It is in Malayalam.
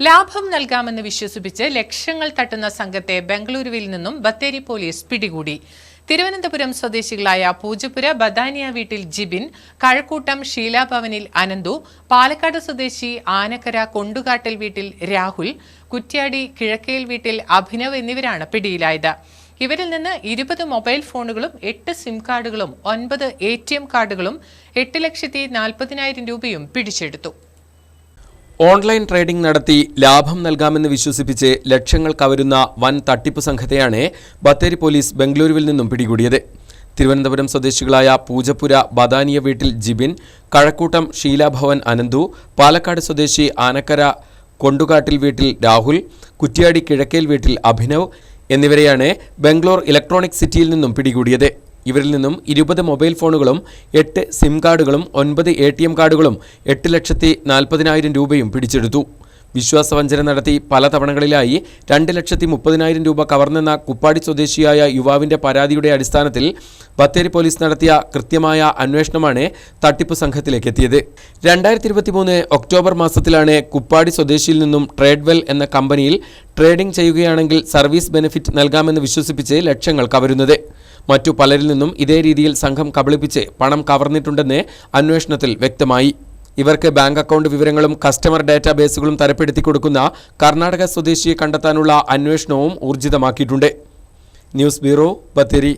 ലാഭം നൽകാമെന്ന് വിശ്വസിപ്പിച്ച് ലക്ഷങ്ങൾ തട്ടുന്ന സംഘത്തെ ബംഗളൂരുവിൽ നിന്നും ബത്തേരി പോലീസ് പിടികൂടി. തിരുവനന്തപുരം സ്വദേശികളായ പൂജപ്പുര ബദാനിയ വീട്ടിൽ ജിബിൻ കഴക്കൂട്ടം ഷീലാഭവനിൽ അനന്തു പാലക്കാട് സ്വദേശി ആനക്കര കൊണ്ടുകാട്ടൽ വീട്ടിൽ രാഹുൽ കുറ്റ്യാടി കിഴക്കേൽ വീട്ടിൽ അഭിനവ് എന്നിവരാണ് പിടിയിലായത്. ഇവരിൽ നിന്ന് ഇരുപത് മൊബൈൽ ഫോണുകളും എട്ട് സിം കാർഡുകളും ഒൻപത് എ കാർഡുകളും എട്ട് ലക്ഷത്തി നാൽപ്പതിനായിരം രൂപയും പിടിച്ചെടുത്തു. ഓൺലൈൻ ട്രേഡിംഗ് നടത്തി ലാഭം നൽകാമെന്ന് വിശ്വസിപ്പിച്ച് ലക്ഷങ്ങൾ കവരുന്ന വൻ തട്ടിപ്പ് സംഘത്തെയാണ് ബത്തേരി പോലീസ് ബംഗളൂരുവിൽ നിന്നും പിടികൂടിയത്. തിരുവനന്തപുരം സ്വദേശികളായ പൂജപ്പുര ബദാനിയ വീട്ടിൽ ജിബിൻ കഴക്കൂട്ടം ഷീലാഭവൻ അനന്തു പാലക്കാട് സ്വദേശി ആനക്കര കൊണ്ടുകാട്ടിൽ വീട്ടിൽ രാഹുൽ കുറ്റ്യാടി കിഴക്കേൽ വീട്ടിൽ അഭിനവ് എന്നിവരെയാണ് ബംഗ്ലൂർ ഇലക്ട്രോണിക് സിറ്റിയിൽ നിന്നും പിടികൂടിയത്. ഇവരിൽ നിന്നും ഇരുപത് മൊബൈൽ ഫോണുകളും എട്ട് സിം കാർഡുകളും ഒൻപത് എ ടി എം കാർഡുകളും എട്ട് ലക്ഷത്തി നാൽപ്പതിനായിരം രൂപയും പിടിച്ചെടുത്തു. വിശ്വാസവഞ്ചന നടത്തി പല തവണകളിലായി രണ്ട് ലക്ഷത്തി മുപ്പതിനായിരം രൂപ കവർന്നെന്ന കുപ്പാടി സ്വദേശിയായ യുവാവിന്റെ പരാതിയുടെ അടിസ്ഥാനത്തിൽ ബത്തേരി പോലീസ് നടത്തിയ കൃത്യമായ അന്വേഷണമാണ് തട്ടിപ്പ് സംഘത്തിലേക്ക് എത്തിയത് രണ്ടായിരത്തി ഇരുപത്തിമൂന്ന് ഒക്ടോബർ മാസത്തിലാണ് കുപ്പാടി സ്വദേശിയിൽ നിന്നും ട്രേഡ്വെൽ എന്ന കമ്പനിയിൽ ട്രേഡിംഗ് ചെയ്യുകയാണെങ്കിൽ സർവീസ് ബെനിഫിറ്റ് നൽകാമെന്ന് വിശ്വസിപ്പിച്ച് ലക്ഷങ്ങൾ കവരുന്നത്. മറ്റു പലരിൽ നിന്നും ഇതേ രീതിയിൽ സംഘം കബളിപ്പിച്ച് പണം കവർന്നിട്ടുണ്ടെന്ന് അന്വേഷണത്തിൽ വ്യക്തമായി. ഇവർക്ക് ബാങ്ക് അക്കൗണ്ട് വിവരങ്ങളും കസ്റ്റമർ ഡാറ്റാബേസുകളും തരപ്പെടുത്തി കൊടുക്കുന്ന കർണാടക സ്വദേശിയെ കണ്ടെത്താനുള്ള അന്വേഷണവും ഊർജിതമാക്കിയിട്ടുണ്ട്. News bureau Bathery.